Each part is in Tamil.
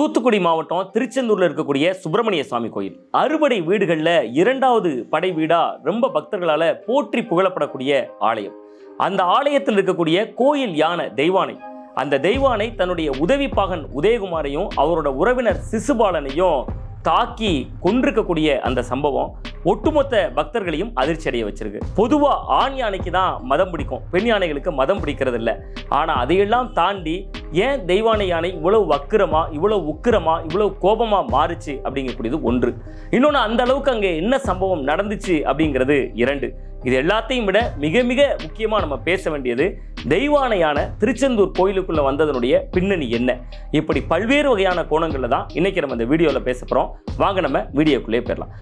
தூத்துக்குடி மாவட்டம் திருச்செந்தூரில் இருக்கக்கூடிய சுப்பிரமணிய சுவாமி கோயில். அறுபடை வீடுகளில் இரண்டாவது படை வீடாக ரொம்ப பக்தர்களால் போற்றி புகழப்படக்கூடிய ஆலயம். அந்த ஆலயத்தில் இருக்கக்கூடிய கோயில் யானை தெய்வானை. அந்த தெய்வானை தன்னுடைய உதவி உதவிப்பாகன் உதயகுமாரையும் அவரோட உறவினர் சிசுபாலனையும் தாக்கி கொன்றிருக்கக்கூடிய அந்த சம்பவம் ஒட்டுமொத்த பக்தர்களையும் அதிர்ச்சி அடைய வச்சிருக்கு. பொதுவாக ஆண் யானைக்கு தான் மதம் பிடிக்கும் பெண் யானைகளுக்கு மதம் பிடிக்கிறது இல்லை ஆனால் அதையெல்லாம் தாண்டி ஏன் தெய்வானை யானை இவ்வளவு வக்கிரமா இவ்வளவு உக்கிரமா இவ்வளவு கோபமா மாறுச்சு அப்படிங்கக்கூடியது ஒன்று. இன்னொன்று அந்த அளவுக்கு அங்கே என்ன சம்பவம் நடந்துச்சு அப்படிங்கிறது இரண்டு. இது எல்லாத்தையும் விட மிக மிக முக்கியமாக நம்ம பேச வேண்டியது தெய்வானையான திருச்செந்தூர் கோயிலுக்குள்ள வந்ததனுடைய பின்னணி என்ன? இப்படி பல்வேறு வகையான கோணங்களில் தான் இன்னைக்கு நம்ம இந்த வீடியோவில் பேச போகிறோம் வாங்க நம்ம வீடியோக்குள்ளே போயிடலாம்.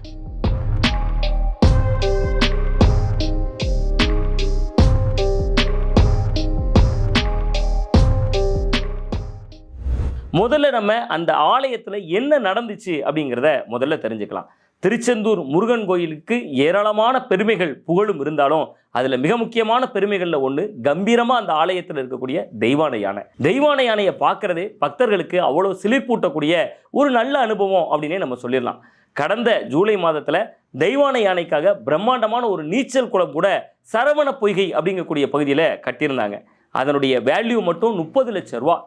முதல்ல நம்ம அந்த ஆலயத்தில் என்ன நடந்துச்சு அப்படிங்கிறத முதல்ல தெரிஞ்சுக்கலாம். திருச்செந்தூர் முருகன் கோயிலுக்கு ஏராளமான பெருமைகள் புகழும் இருந்தாலும் அதில் மிக முக்கியமான பெருமைகளில் ஒன்று கம்பீரமாக அந்த ஆலயத்தில் இருக்கக்கூடிய தெய்வான யானை. தெய்வான யானையை பார்க்குறதே பக்தர்களுக்கு அவ்வளோ சிலிர்ப்பூட்டக்கூடிய ஒரு நல்ல அனுபவம் அப்படின்னே நம்ம சொல்லிடலாம். கடந்த ஜூலை மாதத்தில் தெய்வான யானைக்காக பிரம்மாண்டமான ஒரு நீச்சல் குளம் கூட சரவண பொய்கை அப்படிங்கக்கூடிய பகுதியில் கட்டியிருந்தாங்க. அதனுடைய வேல்யூ மட்டும் முப்பது லட்சம் ரூபா.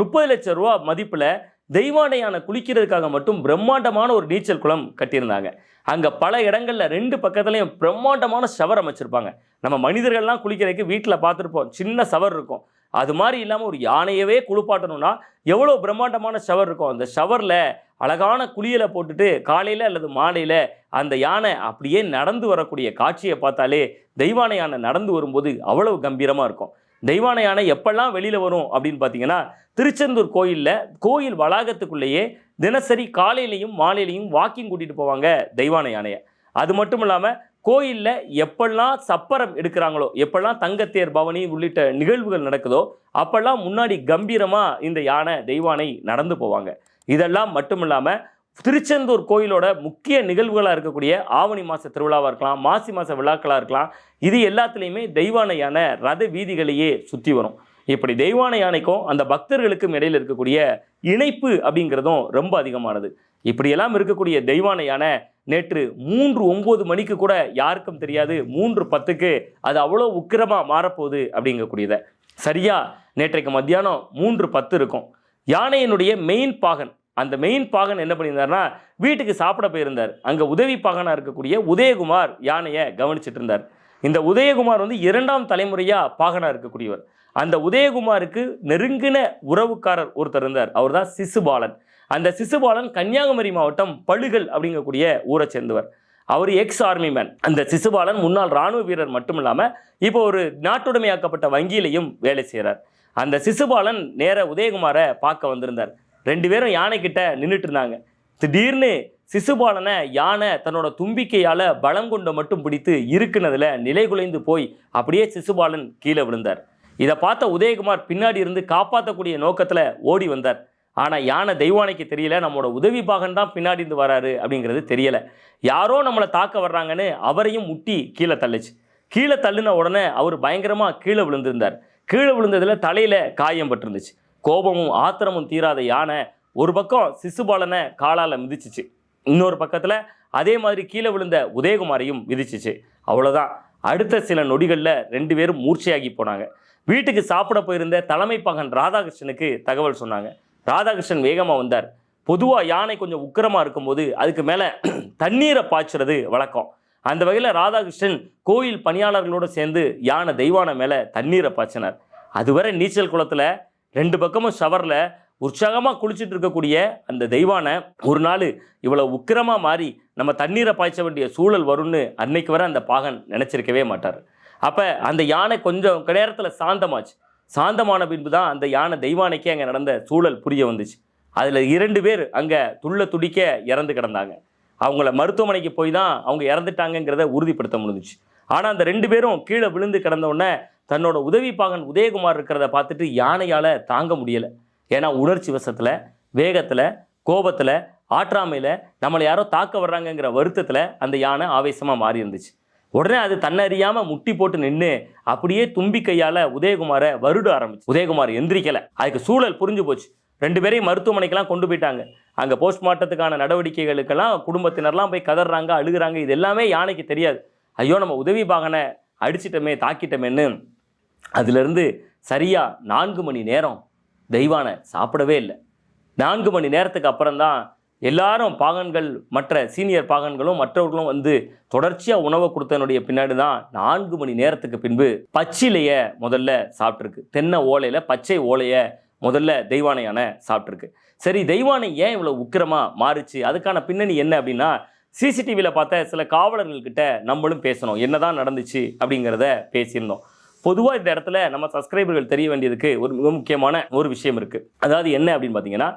முப்பது லட்சம் ரூபா மதிப்பில் தெய்வானையான குளிக்கிறதுக்காக மட்டும் பிரம்மாண்டமான ஒரு நீச்சல் குளம் கட்டியிருந்தாங்க. அங்கே பல இடங்களில் ரெண்டு பக்கத்துலையும் பிரம்மாண்டமான ஷவர் அமைச்சிருப்பாங்க. நம்ம மனிதர்கள்லாம் குளிக்கிறதுக்கு வீட்டில் பார்த்துருப்போம். சின்ன ஷவர் இருக்கும். அது மாதிரி இல்லாமல் ஒரு யானையவே குளிப்பாட்டணும்னா எவ்வளோ பிரம்மாண்டமான ஷவர் இருக்கும். அந்த ஷவரில் அழகான குளியலை போட்டுட்டு காலையில் அல்லது மாலையில் அந்த யானை அப்படியே நடந்து வரக்கூடிய காட்சியை பார்த்தாலே தெய்வானை யானை நடந்து வரும்போது அவ்வளவு கம்பீரமாக இருக்கும். தெய்வான யானை எப்பெல்லாம் வெளியில் வரும் அப்படின்னு பார்த்தீங்கன்னா திருச்செந்தூர் கோயிலில் கோயில் வளாகத்துக்குள்ளேயே தினசரி காலையிலையும் மாலையிலையும் வாக்கிங் கூட்டிகிட்டு போவாங்க தெய்வான யானையை. அது மட்டும் இல்லாமல் கோயிலில் எப்பெல்லாம் சப்பரம் எடுக்கிறாங்களோ எப்பெல்லாம் தங்கத்தேர் பவனி உள்ளிட்ட நிகழ்வுகள் நடக்குதோ அப்பெல்லாம் முன்னாடி கம்பீரமாக இந்த யானை தெய்வானை நடந்து போவாங்க. இதெல்லாம் மட்டும் இல்லாமல் திருச்செந்தூர் கோயிலோட முக்கிய நிகழ்வுகளாக இருக்கக்கூடிய ஆவணி மாத திருவிழாவாக இருக்கலாம் மாசி மாத விழாக்களாக இருக்கலாம். இது எல்லாத்துலேயுமே தெய்வான யானை ரத வீதிகளையே சுற்றி வரும். இப்படி தெய்வான யானைக்கும் அந்த பக்தர்களுக்கும் இடையில் இருக்கக்கூடிய இணைப்பு அப்படிங்கிறதும் ரொம்ப அதிகமானது. இப்படியெல்லாம் இருக்கக்கூடிய தெய்வான யானை நேற்று மூன்று ஒம்பது மணிக்கு கூட யாருக்கும் தெரியாது மூன்று பத்துக்கு அது அவ்வளோ உக்கிரமாக மாறப்போகுது அப்படிங்கக்கூடியதை. சரியா? நேற்றைக்கு மத்தியானம் மூன்று பத்து இருக்கும். யானையினுடைய மெயின் பாகன் அந்த மெயின் பாகன் என்ன பண்ணியிருந்தாருன்னா வீட்டுக்கு சாப்பிட போயிருந்தார். அங்கே உதவி பாகனாக இருக்கக்கூடிய உதயகுமார் யானையை கவனிச்சிட்டு இருந்தார் இந்த உதயகுமார் வந்து இரண்டாம் தலைமுறையாக பாகனாக இருக்கக்கூடியவர். அந்த உதயகுமாருக்கு நெருங்கின உறவுக்காரர் ஒருத்தர் இருந்தார். அவர் தான் சிசுபாலன். அந்த சிசுபாலன் கன்னியாகுமரி மாவட்டம் பழுகல் அப்படிங்கக்கூடிய ஊரை சேர்ந்தவர். அவர் எக்ஸ் ஆர்மி மேன் அந்த சிசுபாலன் முன்னாள் ராணுவ வீரர் மட்டும் இல்லாமல் இப்போ ஒரு நாட்டுடைமையாக்கப்பட்ட வங்கியிலையும் வேலை செய்கிறார் அந்த சிசுபாலன் நேர உதயகுமாரை பார்க்க வந்திருந்தார். ரெண்டு பேரும் யானை கிட்ட நின்றுட்டு இருந்தாங்க திடீர்னு சிசுபாலனை யானை தன்னோட தும்பிக்கையால் பலம் கொண்டு மட்டும் பிடித்து இருக்குனதில் நிலை குலைந்து போய் அப்படியே சிசுபாலன் கீழே விழுந்தார். இதை பார்த்த உதயகுமார் பின்னாடி இருந்து காப்பாற்றக்கூடிய நோக்கத்தில் ஓடி வந்தார். ஆனால் யானை தெய்வானைக்கு தெரியல நம்மளோட உதவி பாகன் தான் பின்னாடி இருந்து வராரு அப்படிங்கிறது தெரியலை. யாரோ நம்மளை தாக்க வர்றாங்கன்னு அவரையும் முட்டி கீழே தள்ளுச்சு. கீழே தள்ளுன உடனே அவர் பயங்கரமாக கீழே விழுந்திருந்தார். கீழே விழுந்ததில் தலையில் காயம் பட்டிருந்துச்சு. கோபமும் ஆத்திரமும் தீராத யானை ஒரு பக்கம் சிசுபாலனை காலால் மிதிச்சிச்சு. இன்னொரு பக்கத்தில் அதே மாதிரி கீழே விழுந்த உதயகுமாரையும் மிதிச்சிச்சு. அவ்வளோதான் அடுத்த சில நொடிகளில் ரெண்டு பேரும் மூர்ச்சையாகி போனாங்க. வீட்டுக்கு சாப்பிட போயிருந்த தலைமை பகன் ராதாகிருஷ்ணனுக்கு தகவல் சொன்னாங்க. ராதாகிருஷ்ணன் வேகமாக வந்தார். பொதுவாக யானை கொஞ்சம் உக்கிரமாக இருக்கும்போது அதுக்கு மேலே தண்ணீரை பாய்ச்சுறது வழக்கம். அந்த வகையில் ராதாகிருஷ்ணன் கோயில் பணியாளர்களோடு சேர்ந்து யானை தெய்வானை மேலே தண்ணீரை பாய்ச்சினார். அதுவரை நீச்சல் குளத்தில் ரெண்டு பக்கமும் ஷவரில் உற்சாகமாக குளிச்சுட்டு இருக்கக்கூடிய அந்த தெய்வானை ஒரு நாள் இவ்வளோ உக்கிரமாக மாறி நம்ம தண்ணீரை பாய்ச்ச வேண்டிய சூழல் வரும்னு அன்னைக்கு வர அந்த பாகன் நினச்சிருக்கவே மாட்டார். அப்போ அந்த யானை கொஞ்சம் நேரத்தில் சாந்தமாச்சு. சாந்தமான பின்பு தான் அந்த யானை தெய்வானைக்கே அங்கே நடந்த சூழல் புரிய வந்துச்சு. அதில் இரண்டு பேர் அங்கே துள்ள துடிக்க இறந்து கிடந்தாங்க. அவங்கள மருத்துவமனைக்கு போய் தான் அவங்க இறந்துட்டாங்கங்கிறத உறுதிப்படுத்த முடிஞ்சிச்சு. ஆனால் அந்த ரெண்டு பேரும் கீழே விழுந்து கிடந்த உடனே தன்னோட உதவி பாகன் உதயகுமார் இருக்கிறத பார்த்துட்டு யானையால் தாங்க முடியலை. ஏன்னா உணர்ச்சி வசத்தில் வேகத்தில் கோபத்தில் ஆற்றாமையில் நம்மளை யாரோ தாக்க வர்றாங்கங்கிற வருத்தத்தில் அந்த யானை ஆவேசமாக மாறி இருந்துச்சு உடனே அது தன்னை அறியாமல் முட்டி போட்டு நின்று அப்படியே தும்பி கையால் உதயகுமாரை வருட ஆரம்பிச்சு. உதயகுமார் எந்திரிக்கலை. அதுக்கு சூழல் புரிஞ்சு போச்சு. ரெண்டு பேரையும் மருத்துவமனைக்கெல்லாம் கொண்டு போயிட்டாங்க. அங்கே போஸ்ட்மார்ட்டத்துக்கான நடவடிக்கைகளுக்கெல்லாம் குடும்பத்தினர்லாம் போய் கதறாங்க அழுகுறாங்க இது எல்லாமே யானைக்கு தெரியாது. ஐயோ நம்ம உதவி பாகனை அடிச்சிட்டோமே தாக்கிட்டோமேன்னு அதிலிருந்து சரியாக நான்கு மணி நேரம் தெய்வானை சாப்பிடவே இல்லை. நான்கு மணி நேரத்துக்கு அப்புறம்தான் எல்லாரும் பாகன்கள் மற்ற சீனியர் பாகன்களும் மற்றவர்களும் வந்து தொடர்ச்சியாக உணவை கொடுத்தனுடைய பின்னாடி தான் நான்கு மணி நேரத்துக்கு பின்பு பச்சிலையை முதல்ல சாப்பிட்ருக்கு தென்னை ஓலையில் பச்சை ஓலையை முதல்ல தெய்வானையான சாப்பிட்ருக்கு சரி தெய்வானை ஏன் இவ்வளோ உக்கிரமாக மாறுச்சு? அதுக்கான பின்னணி என்ன அப்படின்னா சிசிடிவியில் பார்த்த சில காவலர்கள்கிட்ட நம்மளும் பேசணும். என்னதான் நடந்துச்சு அப்படிங்கிறத பேசியிருந்தோம். பொதுவாக இந்த இடத்துல நம்ம சப்ஸ்கிரைபர்கள் தெரிய வேண்டியதுக்கு ஒரு மிக முக்கியமான ஒரு விஷயம் இருக்குது அதாவது என்ன அப்படின்னு பார்த்தீங்கன்னா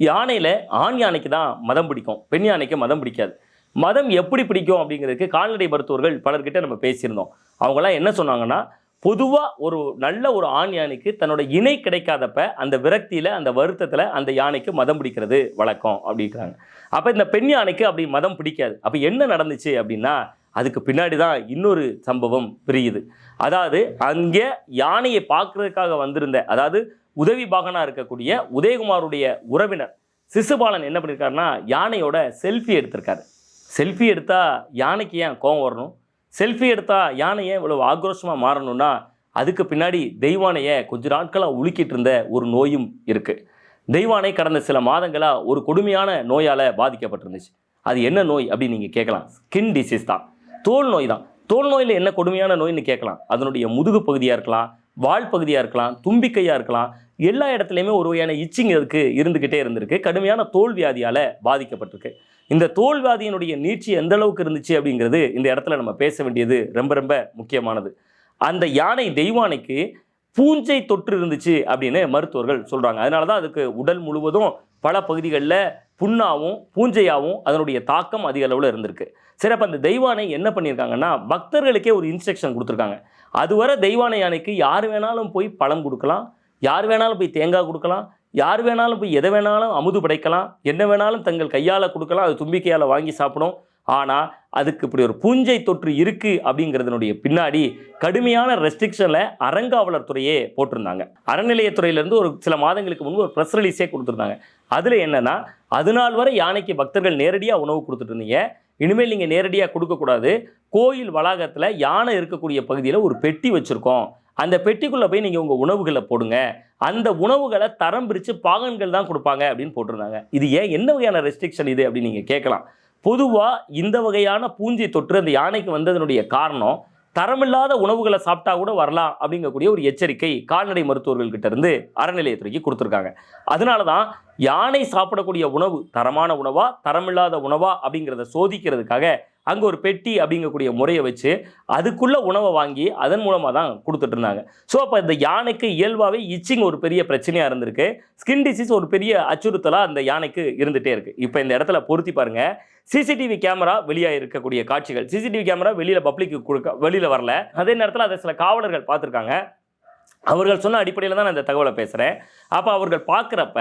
யானையில் ஆண் யானைக்கு தான் மதம் பிடிக்கும் பெண் யானைக்கு மதம் பிடிக்காது. மதம் எப்படி பிடிக்கும் அப்படிங்கிறதுக்கு கால்நடை மருத்துவர்கள் பலர்கிட்ட நம்ம பேசியிருந்தோம். அவங்களாம் என்ன சொன்னாங்கன்னா பொதுவாக ஒரு நல்ல ஒரு ஆண் யானைக்கு தன்னோட இணை கிடைக்காதப்ப அந்த விரக்தியில் அந்த வருத்தத்தில் அந்த யானைக்கு மதம் பிடிக்கிறது வழக்கம் அப்படிங்கிறாங்க அப்போ இந்த பெண் யானைக்கு அப்படி மதம் பிடிக்காது. அப்போ என்ன நடந்துச்சு அப்படின்னா அதுக்கு பின்னாடி தான் இன்னொரு சம்பவம் பிரியுது. அதாவது அங்கே யானையை பார்க்கறதுக்காக வந்திருந்த அதாவது உதவி பாகனாக இருக்கக்கூடிய உதயகுமாருடைய உறவினர் சிசுபாலன் என்ன பண்ணியிருக்காருன்னா யானையோட செல்ஃபி எடுத்திருக்காரு. செல்ஃபி எடுத்தால் யானைக்கு ஏன் கோவம் வரணும்? செல்ஃபி எடுத்தால் யானையை இவ்வளோ இவ்வளவு ஆக்ரோஷமாக மாறணும்னா அதுக்கு பின்னாடி தெய்வானையை கொஞ்ச நாட்களாக உலுக்கிட்டு இருந்த ஒரு நோயும் இருக்குது தெய்வானை கடந்த சில மாதங்களாக ஒரு கொடுமையான நோயால் பாதிக்கப்பட்டிருந்துச்சு. அது என்ன நோய் அப்படின்னு நீங்கள் கேட்கலாம். ஸ்கின் டிசீஸ் தான். தோல் நோய் தான். தோல் நோயில் என்ன கொடுமையான நோய்னு கேட்கலாம். அதனுடைய முதுகு பகுதியாக இருக்கலாம் வால் பகுதியாக இருக்கலாம் தும்பிக்கையாக இருக்கலாம் எல்லா இடத்துலையுமே ஒரு வகையான இச்சிங் இருக்கு இருந்துக்கிட்டே இருந்திருக்கு. கடுமையான தோல் வியாதியால் பாதிக்கப்பட்டிருக்கு. இந்த தோல் வியாதியினுடைய நீட்சி எந்த அளவுக்கு இருந்துச்சு அப்படிங்கிறது இந்த இடத்துல நம்ம பேச வேண்டியது ரொம்ப ரொம்ப முக்கியமானது. அந்த யானை தெய்வானைக்கு பூஞ்சை தொற்று இருந்துச்சு அப்படின்னு மருத்துவர்கள் சொல்கிறாங்க அதனால தான் அதுக்கு உடல் முழுவதும் பல பகுதிகளில் புண்ணாவும் பூஞ்சையாகவும் அதனுடைய தாக்கம் அதிக அளவில் இருந்திருக்கு. சரி அப்போ அந்த தெய்வானை என்ன பண்ணியிருக்காங்கன்னா பக்தர்களுக்கே ஒரு இன்ஸ்ட்ரக்ஷன் கொடுத்துருக்காங்க. அதுவரை தெய்வானை யானைக்கு யார் வேணாலும் போய் பழம் கொடுக்கலாம் யார் வேணாலும் போய் தேங்காய் கொடுக்கலாம் யார் வேணாலும் போய் எதை வேணாலும் அமுது படைக்கலாம் என்ன வேணாலும் தங்கள் கையால் கொடுக்கலாம் அது தும்பிக்கையால் வாங்கி சாப்பிடும். ஆனால் அதுக்கு இப்படி ஒரு பூஞ்சை தொற்று இருக்குது அப்படிங்கிறதுனுடைய பின்னாடி கடுமையான ரெஸ்ட்ரிக்ஷனில் அறங்காவலர் துறையே போட்டிருந்தாங்க. அறநிலையத்துறையிலேருந்து ஒரு சில மாதங்களுக்கு முன்பு ஒரு ப்ரெஸ் ரிலீஸே கொடுத்துருந்தாங்க. அதில் என்னென்னா அது நாள் வரை யானைக்கு பக்தர்கள் நேரடியாக உணவு கொடுத்துட்டு இருந்தீங்க. இனிமேல் நீங்கள் நேரடியாக கொடுக்கக்கூடாது கோயில் வளாகத்தில் யானை இருக்கக்கூடிய பகுதியில் ஒரு பெட்டி வச்சுருக்கோம். அந்த பெட்டிக்குள்ளே போய் நீங்கள் உங்கள் உணவுகளை போடுங்க. அந்த உணவுகளை தரம் பிரித்து பாகன்கள் தான் கொடுப்பாங்க அப்படின்னு போட்டிருந்தாங்க. இது ஏன்? என்ன வகையான ரெஸ்ட்ரிக்ஷன் இது அப்படின்னு நீங்கள் கேட்கலாம். பொதுவாக இந்த வகையான பூஞ்சை தொற்று அந்த யானைக்கு வந்ததனுடைய காரணம் தரமில்லாத உணவுகளை சாப்பிட்டா கூட வரலாம் அப்படிங்கக்கூடிய ஒரு எச்சரிக்கை கால்நடை மருத்துவர்கள்கிட்ட இருந்து அறநிலையத்துறைக்கு கொடுத்துருக்காங்க. அதனால தான் யானை சாப்பிடக்கூடிய உணவு தரமான உணவா தரமில்லாத உணவா அப்படிங்கிறத சோதிக்கிறதுக்காக அங்கே ஒரு பெட்டி அப்படிங்கக்கூடிய முறையை வச்சு அதுக்குள்ளே உணவை வாங்கி அதன் மூலமாக தான் கொடுத்துட்டு இருந்தாங்க. ஸோ அப்போ இந்த யானைக்கு இயல்பாகவே இச்சிங் ஒரு பெரிய பிரச்சனையாக இருந்திருக்கு. ஸ்கின் டிசீஸ் ஒரு பெரிய அச்சுறுத்தலாக அந்த யானைக்கு இருந்துகிட்டே இருக்குது இப்போ இந்த இடத்துல பொருத்தி பாருங்கள் சிசிடிவி கேமரா வெளியாக இருக்கக்கூடிய காட்சிகள். சிசிடிவி கேமரா வெளியில் பப்ளிக்கு கொடுக்க வெளியில் வரல. அதே நேரத்தில் அதை சில காவலர்கள் பார்த்துருக்காங்க. அவர்கள் சொன்ன அடிப்படையில் தான் நான் இந்த தகவலை பேசுகிறேன் அப்போ அவர்கள் பார்க்குறப்ப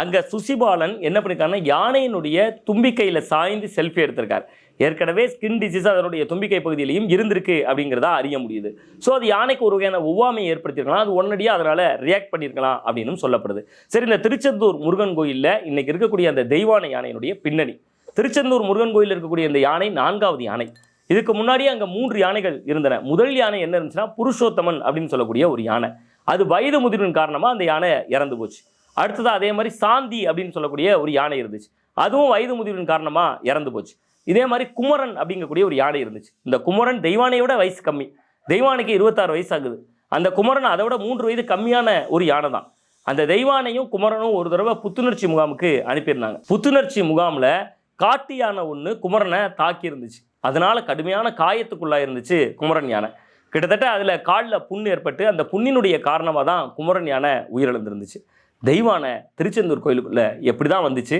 அங்கே சுசிபாலன் என்ன பண்ணியிருக்காருன்னா யானையினுடைய தும்பிக்கையில் சாய்ந்து செல்ஃபி எடுத்திருக்கார். ஏற்கனவே ஸ்கின் டிசீஸ் அதனுடைய தும்பிக்கை பகுதியிலையும் இருந்திருக்கு அப்படிங்கிறதா அறிய முடியுது. ஸோ அது யானைக்கு ஒரு வகையான ஒவ்வாமையை ஏற்படுத்தியிருக்கலாம். அது உடனடியாக அதனால் ரியாக்ட் பண்ணியிருக்கலாம் அப்படின்னு சொல்லப்படுது. சரி இந்த திருச்செந்தூர் முருகன் கோயிலில் இன்றைக்கி இருக்கக்கூடிய அந்த தெய்வான யானையினுடைய பின்னணி. திருச்செந்தூர் முருகன் கோயிலில் இருக்கக்கூடிய இந்த யானை நான்காவது யானை. இதுக்கு முன்னாடியே அங்கே மூன்று யானைகள் இருந்தன. முதல் யானை என்ன இருந்துச்சுன்னா புருஷோத்தமன் அப்படின்னு சொல்லக்கூடிய ஒரு யானை. அது வயது முதிர்வின் காரணமாக அந்த யானை இறந்து போச்சு. அடுத்தது அதே மாதிரி சாந்தி அப்படின்னு சொல்லக்கூடிய ஒரு யானை இருந்துச்சு. அதுவும் வயது முதிர்வின் காரணமாக இறந்து போச்சு. இதே மாதிரி குமரன் அப்படிங்கக்கூடிய ஒரு யானை இருந்துச்சு. இந்த குமரன் தெய்வானையோட வயசு கம்மி. தெய்வானைக்கு இருபத்தாறு வயசு ஆகுது அந்த குமரன் அதை விட மூன்று வயது கம்மியான ஒரு யானை தான். அந்த தெய்வானையும் குமரனும் ஒரு தடவை புத்துணர்ச்சி முகாமுக்கு அனுப்பியிருந்தாங்க. புத்துணர்ச்சி முகாமில் காட்டு யானை ஒன்று குமரனை தாக்கி இருந்துச்சு. அதனால கடுமையான காயத்துக்குள்ளாக இருந்துச்சு குமரன் யானை. கிட்டத்தட்ட அதில் காலில் புண் ஏற்பட்டு அந்த புண்ணினுடைய காரணமாக தான் குமரன் யானை உயிரிழந்திருந்துச்சு. தெய்வானை திருச்செந்தூர் கோயிலுக்குள்ள எப்படி தான் வந்துச்சு?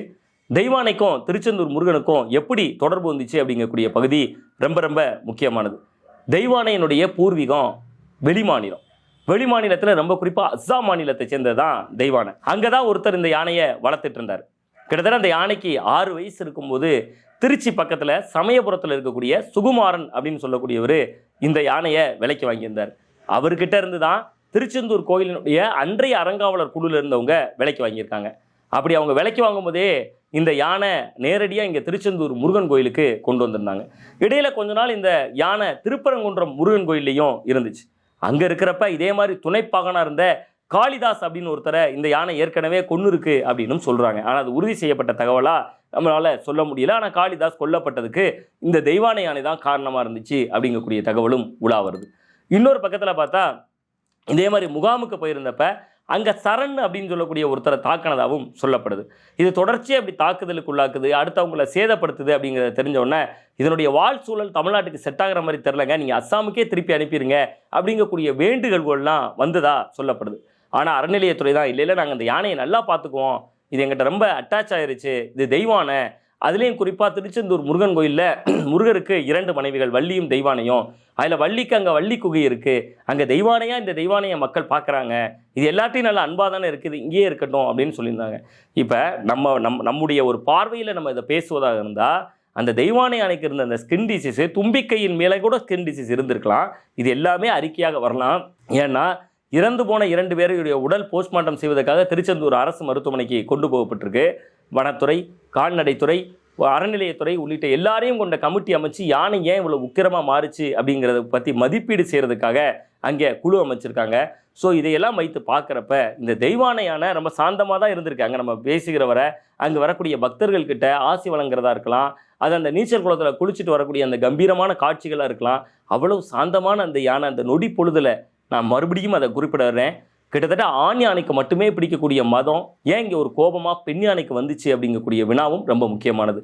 தெய்வானைக்கும் திருச்செந்தூர் முருகனுக்கும் எப்படி தொடர்பு வந்துச்சு அப்படிங்கக்கூடிய பகுதி ரொம்ப ரொம்ப முக்கியமானது. தெய்வானையினுடைய பூர்வீகம் வெளிமாநிலம் வெளிமாநிலத்தில் ரொம்ப குறிப்பாக அஸ்ஸாம் மாநிலத்தை சேர்ந்தது தான் தெய்வானை. அங்கே தான் ஒருத்தர் இந்த யானையை வளர்த்துட்டு இருந்தார். கிட்டத்தட்ட அந்த யானைக்கு ஆறு வயசு இருக்கும்போது திருச்சி பக்கத்தில் சமயபுரத்தில் இருக்கக்கூடிய சுகுமாரன் அப்படின்னு சொல்லக்கூடியவர் இந்த யானையை விலைக்கு வாங்கியிருந்தார். அவர்கிட்ட இருந்து தான் திருச்செந்தூர் கோயிலினுடைய அன்றைய அறங்காவலர் குழுல இருந்தவங்க விலைக்கு வாங்கியிருக்காங்க. அப்படி அவங்க விலைக்கு வாங்கும்போதே இந்த யானை நேரடியாக இங்கே திருச்செந்தூர் முருகன் கோயிலுக்கு கொண்டு வந்திருந்தாங்க. இடையில கொஞ்ச நாள் இந்த யானை திருப்பரங்குன்றம் முருகன் கோயில்லையும் இருந்துச்சு. அங்கே இருக்கிறப்ப இதே மாதிரி துணைப்பாகனாக இருந்த காளிதாஸ் அப்படின்னு ஒருத்தரை இந்த யானை ஏற்கனவே கொண்டு இருக்கு அப்படின்னு சொல்கிறாங்க ஆனால் அது உறுதி செய்யப்பட்ட தகவலாக நம்மளால சொல்ல முடியல. ஆனால் காளிதாஸ் கொல்லப்பட்டதுக்கு இந்த தெய்வான யானை தான் காரணமாக இருந்துச்சு அப்படிங்கக்கூடிய தகவலும் உலா வருது. இன்னொரு பக்கத்தில் பார்த்தா இதே மாதிரி முகாமுக்கு போயிருந்தப்ப அங்கே சரண் அப்படின்னு சொல்லக்கூடிய ஒருத்தரை தாக்கினதாகவும் சொல்லப்படுது. இது தொடர்ச்சியாக அப்படி தாக்குதலுக்கு உள்ளாக்குது அடுத்தவங்களை சேதப்படுத்துது அப்படிங்கிறத தெரிஞ்ச இதனுடைய வாழ் சூழல் தமிழ்நாட்டுக்கு செட் ஆகிற மாதிரி தெரிலங்க நீங்கள் அஸ்ஸாமுக்கே திருப்பி அனுப்பிடுங்க அப்படிங்கக்கூடிய வேண்டுகோள்கள்லாம் வந்ததா சொல்லப்படுது. ஆனால் அறநிலையத்துறை தான் இல்லை இல்லை நாங்கள் அந்த யானையை நல்லா பார்த்துக்குவோம். இது எங்கிட்ட ரொம்ப அட்டாச் ஆயிருச்சு. இது தெய்வானை. அதுலேயும் குறிப்பாக திருச்செந்தூர் முருகன் கோயிலில் முருகருக்கு இரண்டு மனைவிகள் வள்ளியும் தெய்வானையும். அதில் வள்ளிக்கு அங்கே வள்ளி குகை இருக்குது அங்கே தெய்வானையாக இந்த தெய்வானையை மக்கள் பார்க்குறாங்க இது எல்லாத்தையும் நல்லா அன்பாக தானே இருக்குது. இங்கேயே இருக்கட்டும் அப்படின்னு சொல்லியிருந்தாங்க. இப்போ நம்ம நம் நம்முடைய ஒரு பார்வையில் நம்ம இதை பேசுவதாக இருந்தால் அந்த தெய்வானை அணைக்கு இருந்த அந்த ஸ்கின் டிசீஸ் தும்பிக்கையின் மேலே கூட ஸ்கின் டிசீஸ் இருந்திருக்கலாம். இது எல்லாமே அறிக்கையாக வரலாம். ஏன்னா இறந்து போன இரண்டு பேருடைய உடல் போஸ்ட்மார்ட்டம் செய்வதற்காக திருச்செந்தூர் அரசு மருத்துவமனைக்கு கொண்டு போகப்பட்டிருக்கு. வனத்துறை கால்நடைத்துறை அறநிலையத்துறை உள்ளிட்ட எல்லாரையும் கொண்ட கமிட்டி அமைச்சு யானை ஏன் இவ்வளோ உக்கிரமாக மாறுச்சு அப்படிங்கிறத பற்றி மதிப்பீடு செய்கிறதுக்காக அங்கே குழு அமைச்சிருக்காங்க. ஸோ இதையெல்லாம் வைத்து பார்க்குறப்ப இந்த தெய்வானை யானை ரொம்ப சாந்தமாக தான் இருந்திருக்காங்க. நம்ம பேசுகிற வரை அங்கே வரக்கூடிய பக்தர்கள்கிட்ட ஆசி வழங்குறதா இருக்கலாம். அது அந்த நீச்சல் குளத்தில் குளிச்சுட்டு வரக்கூடிய அந்த கம்பீரமான காட்சிகளாக இருக்கலாம். அவ்வளவு சாந்தமான அந்த யானை அந்த நொடி பொழுதில் நான் மறுபடியும் அதை குறிப்பிடுறேன். கிட்டத்தட்ட ஆண் யானைக்கு மட்டுமே பிடிக்கக்கூடிய மதம் ஏன் இங்கே ஒரு கோபமாக பெண் யானைக்கு வந்துச்சு அப்படிங்கக்கூடிய வினாவும் ரொம்ப முக்கியமானது.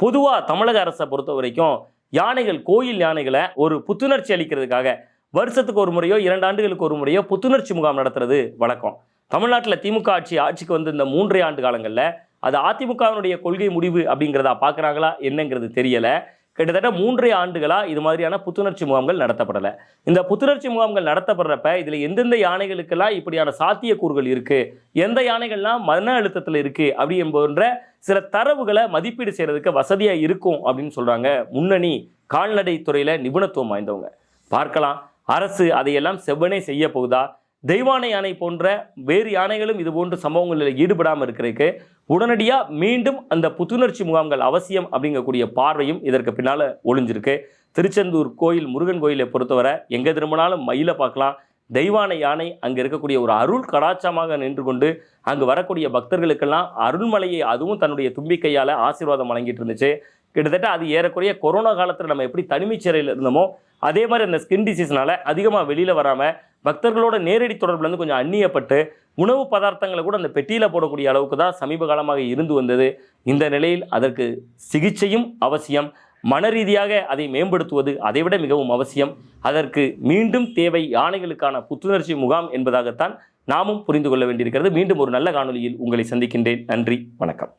பொதுவாக தமிழக அரசை பொறுத்த வரைக்கும் யானைகள் கோயில் யானைகளை ஒரு புத்துணர்ச்சி அளிக்கிறதுக்காக வருஷத்துக்கு ஒரு முறையோ இரண்டு ஆண்டுகளுக்கு ஒரு முறையோ புத்துணர்ச்சி முகாம் நடத்துறது வழக்கம். தமிழ்நாட்டில் திமுக ஆட்சி ஆட்சிக்கு வந்து இந்த மூன்றே ஆண்டு காலங்களில் அது அதிமுகவினுடைய கொள்கை முடிவு அப்படிங்கிறதா பார்க்குறாங்களா என்னங்கிறது தெரியலை. கிட்டத்தட்ட மூன்றே ஆண்டுகளாக இது மாதிரியான புத்துணர்ச்சி முகாம்கள் நடத்தப்படலை. இந்த புத்துணர்ச்சி முகாம்கள் நடத்தப்படுறப்ப இதில் எந்தெந்த யானைகளுக்கெல்லாம் இப்படியான சாத்தியக்கூறுகள் இருக்குது எந்த யானைகள்லாம் மன அழுத்தத்தில் இருக்குது அப்படி போன்ற சில தரவுகளை மதிப்பீடு செய்கிறதுக்கு வசதியாக இருக்கும் அப்படின்னு சொல்கிறாங்க முன்னணி கால்நடை துறையில் நிபுணத்துவம் வாய்ந்தவங்க. பார்க்கலாம் அரசு அதையெல்லாம் செவ்வனே செய்ய போகுதா? தெய்வானை யானை போன்ற வேறு யானைகளும் இது போன்ற சம்பவங்களில் ஈடுபடாமல் இருக்கிறதுக்கு உடனடியாக மீண்டும் அந்த புத்துணர்ச்சி முகாம்கள் அவசியம் அப்படிங்கக்கூடிய பார்வையும் இதற்கு பின்னால் ஒளிஞ்சிருக்கு. திருச்செந்தூர் கோயில் முருகன் கோயிலை பொறுத்தவரை எங்கே திரும்பினாலும் மயிலை பார்க்கலாம். தெய்வானை யானை அங்கே இருக்கக்கூடிய ஒரு அருள் கடாச்சமாக நின்று கொண்டு அங்கு வரக்கூடிய பக்தர்களுக்கெல்லாம் அருள்மலையை அதுவும் தன்னுடைய தும்பிக்கையால் ஆசீர்வாதம் வழங்கிட்டு இருந்துச்சு. கிட்டத்தட்ட அது ஏறக்குறைய கொரோனா காலத்தில் நம்ம எப்படி தனிமைச் சிறையில் இருந்தோமோ அதே மாதிரி அந்த ஸ்கின் டிசீஸ்னால அதிகமாக வெளியில் வராமல் பக்தர்களோட நேரடி தொடர்புலேருந்து கொஞ்சம் அந்நியப்பட்டு உணவு பதார்த்தங்களை கூட அந்த பெட்டியில் போடக்கூடிய அளவுக்கு தான் சமீப காலமாக இருந்து வந்தது. இந்த நிலையில் அதற்கு சிகிச்சையும் அவசியம். மன ரீதியாக அதை மேம்படுத்துவது அதைவிட மிகவும் அவசியம். அதற்கு மீண்டும் தேவை யானைகளுக்கான புத்துணர்ச்சி முகாம் என்பதாகத்தான் நாமும் புரிந்து கொள்ள வேண்டியிருக்கிறது. மீண்டும் ஒரு நல்ல காணொளியில் உங்களை சந்திக்கின்றேன். நன்றி. வணக்கம்.